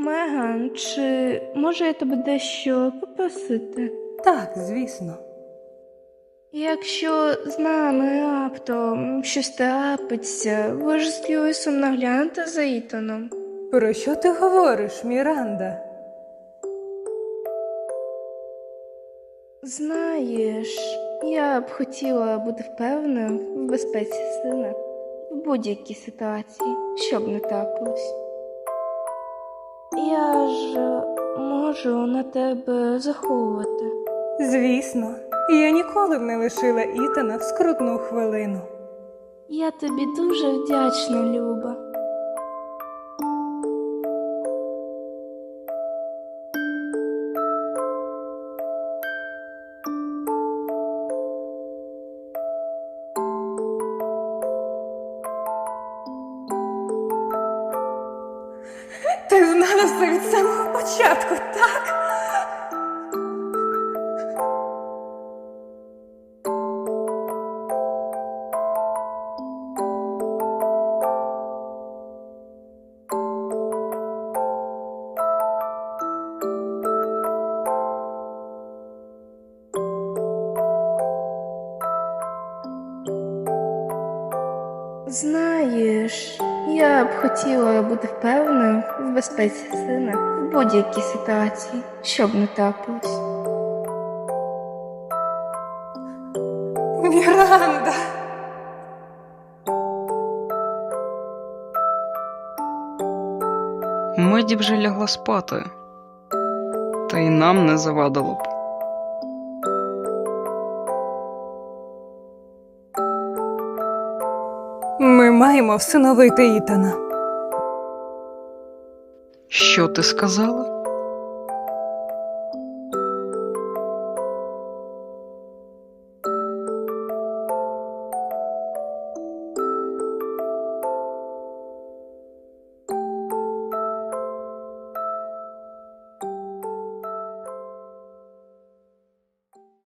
Меган, чи може я тебе дещо попросити? Так, звісно. Якщо з нами раптом щось трапиться, ви ж з Льюісом наглянете за Ітаном. Про що ти говориш, Міранда? Знаєш, я б хотіла бути впевненою в безпеці сина в будь-якій ситуації, що б не трапилось. Я ж е, можу на тебе заховувати. Звісно, я ніколи б не лишила Ітана в скрутну хвилину. Я тобі дуже вдячна, Люба. Ти знала все від самого початку, так? Знаєш, я б хотіла бути впевненою в безпеці сина в будь-якій ситуації, що б не трапилось. Міранда! Меді вже лягла спати. Та й нам не завадило б. Маємо всиновити Ітана. Що ти сказала?